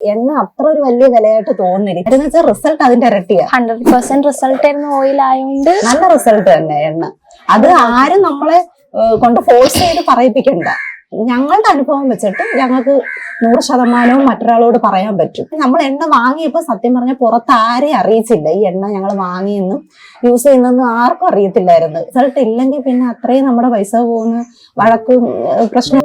എണ്ണ അത്ര ഒരു വലിയ വിലയായിട്ട് തോന്നില്ല. എന്ന് വെച്ചാൽ റിസൾട്ട് അതിന്റെ ഇരട്ടിയാ. ഹൺഡ്രഡ് പെർസെന്റ് റിസൾട്ട് ആയിരുന്നു ഓയിൽ ആയതുകൊണ്ട് നല്ല റിസൾട്ട് തന്നെ എണ്ണ. അത് ആരും നമ്മളെ കൊണ്ട് ഫോഴ്സ് ചെയ്ത് പറയിപ്പിക്കണ്ട. ഞങ്ങളുടെ അനുഭവം വെച്ചിട്ട് ഞങ്ങൾക്ക് നൂറ് ശതമാനവും മറ്റൊരാളോട് പറയാൻ പറ്റും. നമ്മൾ എണ്ണ വാങ്ങിയപ്പോൾ സത്യം പറഞ്ഞ പുറത്ത് ആരെയും അറിയിച്ചില്ല. ഈ എണ്ണ ഞങ്ങൾ വാങ്ങിയെന്നും യൂസ് ചെയ്യുന്നെന്നും ആർക്കും അറിയത്തില്ലായിരുന്നു. റിസൾട്ട് ഇല്ലെങ്കിൽ പിന്നെ അത്രയും നമ്മുടെ പൈസ പോകുന്ന വഴക്കും പ്രശ്നം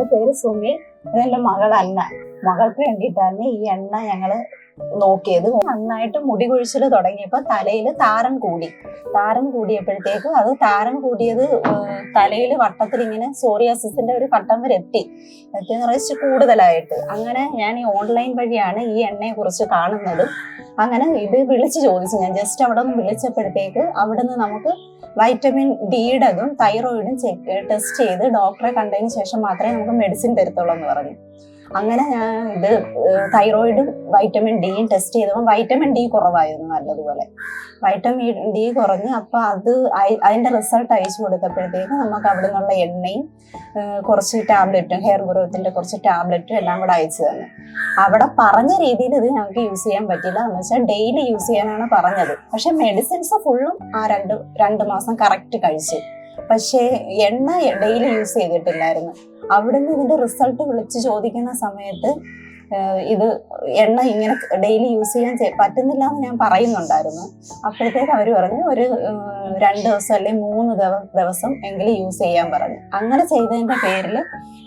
എന്റെ പേര് സുമി. എന്റെ മകൾ അന്ന. മകൾക്ക് വേണ്ടിയിട്ടാണ് ഈ എണ്ണ ഞങ്ങൾ നോക്കിയത്. നന്നായിട്ട് മുടി കൊഴിച്ചിൽ തുടങ്ങിയപ്പോ തലയിൽ താരം കൂടി. താരം കൂടിയപ്പോഴത്തേക്ക് അത് താരം കൂടിയത് തലയിൽ വട്ടത്തിൽ ഇങ്ങനെ സോറിയാസിന്റെ ഒരു ഘട്ടം വരെ എത്തി. എത്തിയെന്ന് പറയുന്നത് കൂടുതലായിട്ട്. അങ്ങനെ ഞാൻ ഈ ഓൺലൈൻ വഴിയാണ് ഈ എണ്ണയെ കുറിച്ച് കാണുന്നത്. അങ്ങനെ ഇത് വിളിച്ച് ചോദിച്ചു. ഞാൻ ജസ്റ്റ് അവിടെ നിന്ന് വിളിച്ചപ്പോഴത്തേക്ക് അവിടെ നിന്ന് നമുക്ക് വൈറ്റമിൻ ഡിയുടേതും തൈറോയിഡും ചെക്ക് ടെസ്റ്റ് ചെയ്ത് ഡോക്ടറെ കണ്ടതിന് ശേഷം മാത്രമേ നമുക്ക് മെഡിസിൻ തരത്തുള്ളൂ എന്ന് പറഞ്ഞു. അങ്ങനെ ഞാൻ ഇത് തൈറോയിഡും വൈറ്റമിൻ ഡിയും ടെസ്റ്റ് ചെയ്തപ്പോൾ വൈറ്റമിൻ ഡി കുറവായിരുന്നു നല്ലതുപോലെ. വൈറ്റമിൻ ഡി കുറഞ്ഞ് അപ്പോൾ അത് അതിന്റെ റിസൾട്ട് അയച്ചു കൊടുത്തപ്പോഴത്തേക്ക് നമുക്ക് അവിടെ നിന്നുള്ള എണ്ണയും കുറച്ച് ടാബ്ലറ്റും ഹെയർ ഗ്രോത്തിന്റെ കുറച്ച് ടാബ്ലറ്റും എല്ലാം കൂടെ അയച്ചു തന്നു. അവിടെ പറഞ്ഞ രീതിയിൽ ഇത് ഞങ്ങൾക്ക് യൂസ് ചെയ്യാൻ പറ്റില്ല എന്ന് വെച്ചാൽ ഡെയിലി യൂസ് ചെയ്യാനാണ് പറഞ്ഞത്. പക്ഷെ മെഡിസിൻസ് ഫുള്ളും ആ രണ്ട് രണ്ട് മാസം കറക്റ്റ് കഴിച്ചു. പക്ഷേ എണ്ണ ഡെയിലി യൂസ് ചെയ്തിട്ടില്ലായിരുന്നു. അവിടുന്ന് ഇതിന്റെ റിസൾട്ട് വിളിച്ച് ചോദിക്കുന്ന സമയത്ത് ഇത് എണ്ണ ഇങ്ങനെ ഡെയിലി യൂസ് ചെയ്യാൻ പറ്റുന്നില്ല എന്ന് ഞാൻ പറയുന്നുണ്ടായിരുന്നു. അപ്പോഴത്തേക്ക് അവർ പറഞ്ഞു ഒരു രണ്ട് ദിവസം അല്ലെങ്കിൽ മൂന്ന് ദിവസം എങ്കിലും യൂസ് ചെയ്യാൻ പറഞ്ഞു. അങ്ങനെ ചെയ്തതിന്റെ പേരിൽ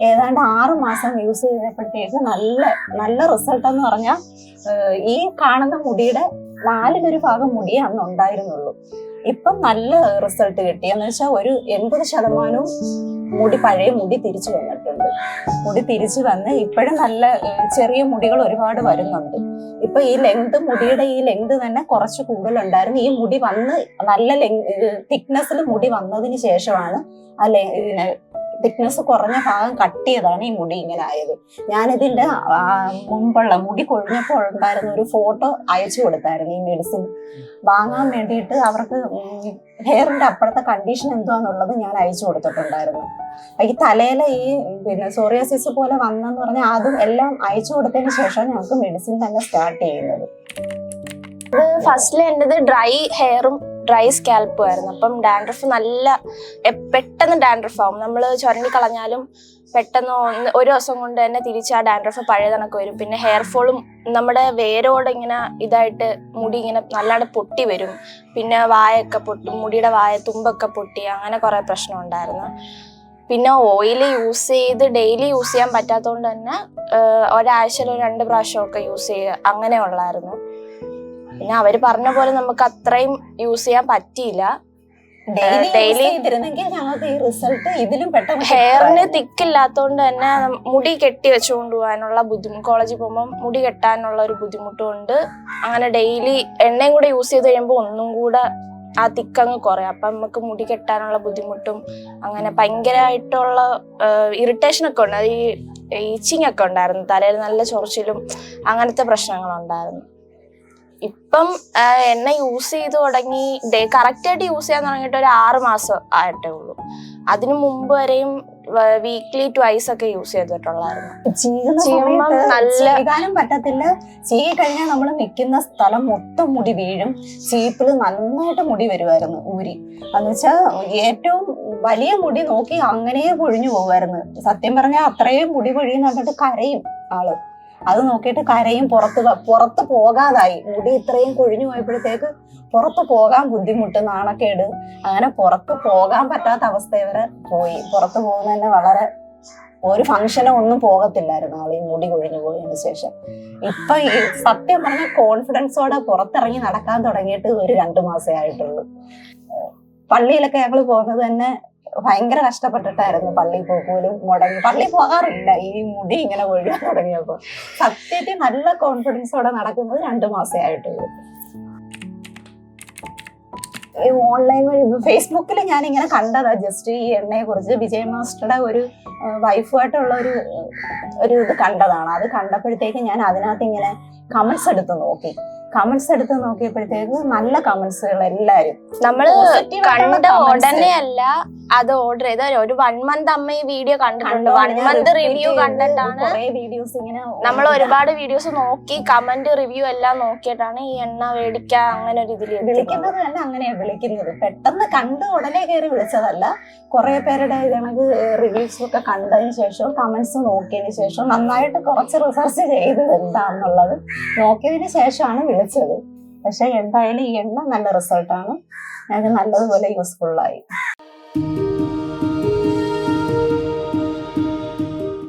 ഏതാണ്ട് ആറ് മാസം യൂസ് ചെയ്തപ്പോഴത്തേക്ക് നല്ല നല്ല റിസൾട്ട് എന്ന് പറഞ്ഞാൽ ഈ കാണുന്ന മുടിയുടെ നാലിലൊരു ഭാഗം മുടിയേ അന്ന് ഉണ്ടായിരുന്നുള്ളൂ. ഇപ്പം നല്ല റിസൾട്ട് കിട്ടി. എന്ന് വെച്ചാൽ ഒരു എൺപത് ശതമാനവും മുടി പഴയ മുടി തിരിച്ചു വന്നിട്ടുണ്ട്. മുടി തിരിച്ചു വന്ന് ഇപ്പോഴും നല്ല ചെറിയ മുടികൾ ഒരുപാട് വരുന്നുണ്ട്. ഇപ്പൊ ഈ ലെങ്ത് മുടിയുടെ ഈ ലെങ്ത് തന്നെ കുറച്ച് കൂടുതലുണ്ടായിരുന്നു. ഈ മുടി വന്ന് നല്ല ലെങ് തിക്നെസ്സിൽ മുടി വന്നതിന് ശേഷമാണ് ആ തിക്നെസ് കുറഞ്ഞ ഭാഗം കട്ടിയതാണ് ഈ മുടി ഇങ്ങനെ ആയത്. ഞാനിതിന്റെ മുൻപുള്ള മുടി കൊഴിഞ്ഞപ്പോൾ ഉണ്ടായിരുന്ന ഒരു ഫോട്ടോ അയച്ചു കൊടുത്തായിരുന്നു ഈ മെഡിസിൻ വാങ്ങാൻ വേണ്ടിയിട്ട് അവർക്ക് ഹെയറിന്റെ അപ്പുറത്തെ കണ്ടീഷൻ എന്തുവാന്നുള്ളത് ഞാൻ അയച്ചു കൊടുത്തിട്ടുണ്ടായിരുന്നു. ഈ തലയിലെ ഈ പിന്നെ സോറിയാസിസ് പോലെ വന്നെന്ന് പറഞ്ഞാൽ അതും എല്ലാം അയച്ചു കൊടുത്തതിന് ശേഷം ഞങ്ങൾക്ക് മെഡിസിൻ തന്നെ സ്റ്റാർട്ട് ചെയ്യുന്നത്. ഫസ്റ്റിൽ എന്റെത് ഡ്രൈ ഹെയറും ഡ്രൈ സ്കാൽപ്പും ആയിരുന്നു. അപ്പം ഡാൻഡ്രഫ് നല്ല പെട്ടെന്ന് ഡാൻഡ്രഫ് ആവും. നമ്മൾ ചുരണ്ടി കളഞ്ഞാലും പെട്ടെന്ന് ഒരു ദിവസം കൊണ്ട് തന്നെ തിരിച്ച് ആ ഡാൻഡ്രഫ് പഴയ വരും. പിന്നെ ഹെയർ ഫോളും നമ്മുടെ വേരോടെ ഇങ്ങനെ ഇതായിട്ട് മുടി ഇങ്ങനെ നല്ലാണ്ട് പൊട്ടി വരും. പിന്നെ വായൊക്കെ പൊട്ടും മുടിയുടെ വായ തുമ്പൊക്കെ പൊട്ടി അങ്ങനെ കുറേ പ്രശ്നം ഉണ്ടായിരുന്നു. പിന്നെ ഓയിൽ യൂസ് ചെയ്ത് ഡെയിലി യൂസ് ചെയ്യാൻ പറ്റാത്തതുകൊണ്ട് തന്നെ ഒരാഴ്ചയിൽ ഒരു രണ്ട് പ്രാവശ്യമൊക്കെ യൂസ് ചെയ്യുക അങ്ങനെ ഉള്ളായിരുന്നു പിന്നെ അവർ പറഞ്ഞ പോലെ നമുക്ക് അത്രയും യൂസ് ചെയ്യാൻ പറ്റിയില്ല. ഡെയിലി ഞങ്ങൾക്ക് ഈ റിസൾട്ട് ഇതിലും പെട്ടെന്ന് ഹെയറിന് തിക്കില്ലാത്തതുകൊണ്ട് തന്നെ മുടി കെട്ടി വെച്ചുകൊണ്ട് പോകാനുള്ള ബുദ്ധിമുട്ട് കോളേജിൽ പോകുമ്പോൾ മുടി കെട്ടാനുള്ള ഒരു ബുദ്ധിമുട്ടുണ്ട് അങ്ങനെ ഡെയിലി എണ്ണയും കൂടെ യൂസ് ചെയ്ത് കഴിയുമ്പോൾ ഒന്നും കൂടെ ആ തിക്കങ്ങ് കുറയും. അപ്പം നമുക്ക് മുടി കെട്ടാനുള്ള ബുദ്ധിമുട്ടും അങ്ങനെ ഭയങ്കരമായിട്ടുള്ള ഇറിറ്റേഷൻ ഒക്കെ ഉണ്ട്. അത് ഈ ഈച്ചിങ് ഒക്കെ ഉണ്ടായിരുന്നു. തലയിൽ നല്ല ചൊറിച്ചിലും അങ്ങനത്തെ പ്രശ്നങ്ങളുണ്ടായിരുന്നു. ഇപ്പം എന്നെ യൂസ് ചെയ്ത് തുടങ്ങി ഡേ ആയിട്ട് യൂസ് ചെയ്യാൻ തുടങ്ങിയിട്ട് ഒരു ആറ് മാസം ആയിട്ടേ ഉള്ളൂ. അതിനു മുമ്പ് വരെയും വീക്ക്ലി ട്വൈസ് ഒക്കെ യൂസ് ചെയ്തിട്ടുള്ളായിരുന്നു. നല്ല- ചെയ്യാനും പറ്റത്തില്ല. ചീ കഴിഞ്ഞാൽ നമ്മൾ നിൽക്കുന്ന സ്ഥലം മൊത്തം മുടി വീഴും. ചീപ്പിൽ നന്നായിട്ട് മുടി വരുമായിരുന്നു ഊരി. എന്ന് വെച്ചാൽ ഏറ്റവും വലിയ മുടി നോക്കി അങ്ങനെ പൊഴിഞ്ഞു പോകുമായിരുന്നു സത്യം പറഞ്ഞാൽ അത്രയും മുടി പൊഴിയുന്ന കണ്ടിട്ട് കരയും ആൾ. അത് നോക്കിയിട്ട് കരയും പുറത്ത് പുറത്ത് പോകാതായി. മുടി ഇത്രയും കൊഴിഞ്ഞു പോയപ്പോഴത്തേക്ക് പുറത്ത് പോകാൻ ബുദ്ധിമുട്ട് നാണക്കേട്. അങ്ങനെ പുറത്ത് പോകാൻ പറ്റാത്ത അവസ്ഥ വരെ പോയി. പുറത്ത് പോകുന്നതന്നെ വളരെ ഒരു ഫംഗ്ഷനോ ഒന്നും പോകത്തില്ലായിരുന്നു ആൾ ഈ മുടി കൊഴിഞ്ഞു പോയതിന് ശേഷം. ഇപ്പൊ ഈ സത്യം പറഞ്ഞ കോൺഫിഡൻസോടെ പുറത്തിറങ്ങി നടക്കാൻ തുടങ്ങിയിട്ട് ഒരു രണ്ടു മാസേ ആയിട്ടുള്ളൂ. പള്ളിയിലൊക്കെ ഞങ്ങൾ പോകുന്നത് തന്നെ ഭയങ്കര കഷ്ടപ്പെട്ടിട്ടായിരുന്നു പള്ളി പോലും മുടങ്ങി. പള്ളി പോകാറില്ല. ഈ മുടി ഇങ്ങനെ ഒഴിയാൻ തുടങ്ങിയപ്പോ. സത്യത്തിൽ നല്ല കോൺഫിഡൻസോടെ നടക്കുന്നത് രണ്ടു മാസേ ആയിട്ടുള്ളൂ. ഈ ഓൺലൈൻ വഴി ഫേസ്ബുക്കിൽ ഞാൻ ഇങ്ങനെ കണ്ടതാ. ജസ്റ്റ് ഈ എണ്ണയെ കുറിച്ച് വിജയ് മാസ്റ്ററുടെ ഒരു വൈഫുമായിട്ടുള്ള ഒരു ഒരു ഇത് കണ്ടതാണ്. അത് കണ്ടപ്പോഴത്തേക്ക് ഞാൻ അതിനകത്ത് ഇങ്ങനെ കമന്റ്സ് എടുത്ത് നോക്കി. കമന്റ്സ് എടുത്ത് നോക്കിയപ്പോഴത്തേക്ക് നല്ല കമന്റ്സുകൾ എല്ലാരും. നമ്മൾ കണ്ട. ഉടനെ അല്ല അത് ഓർഡർ ചെയ്ത ഒരു വൺ മന്ത് അമ്മ ഈ വീഡിയോ കണ്ടിട്ടുണ്ട്. വൺ മന്ത് റിവ്യൂ കണ്ടിട്ടാണ് വീഡിയോസ് ഇങ്ങനെ നമ്മൾ ഒരുപാട് വീഡിയോസ് നോക്കി കമന്റ് റിവ്യൂ എല്ലാം നോക്കിയിട്ടാണ് ഈ എണ്ണ മേടിക്കാൻ അങ്ങനെ ഒരു ഇതിൽ വിളിക്കുന്നത് തന്നെ അങ്ങനെയാ വിളിക്കുന്നത്. പെട്ടെന്ന് കണ്ട് ഉടനെ കയറി വിളിച്ചതല്ല. കുറെ പേരുടെ ഇതണക്ക് റിവ്യൂസ് ഒക്കെ കണ്ടതിന് ശേഷം കമന്റ്സ് നോക്കിയതിന് ശേഷം നന്നായിട്ട് കുറച്ച് റിസർച്ച് ചെയ്തത് എന്താന്നുള്ളത് നോക്കിയതിന് ശേഷമാണ് വിളിച്ചത് പക്ഷെ എന്തായാലും ഈ എണ്ണ നല്ല റിസൾട്ടാണ് ഞങ്ങൾക്ക് നല്ലതുപോലെ യൂസ്ഫുള്ളായി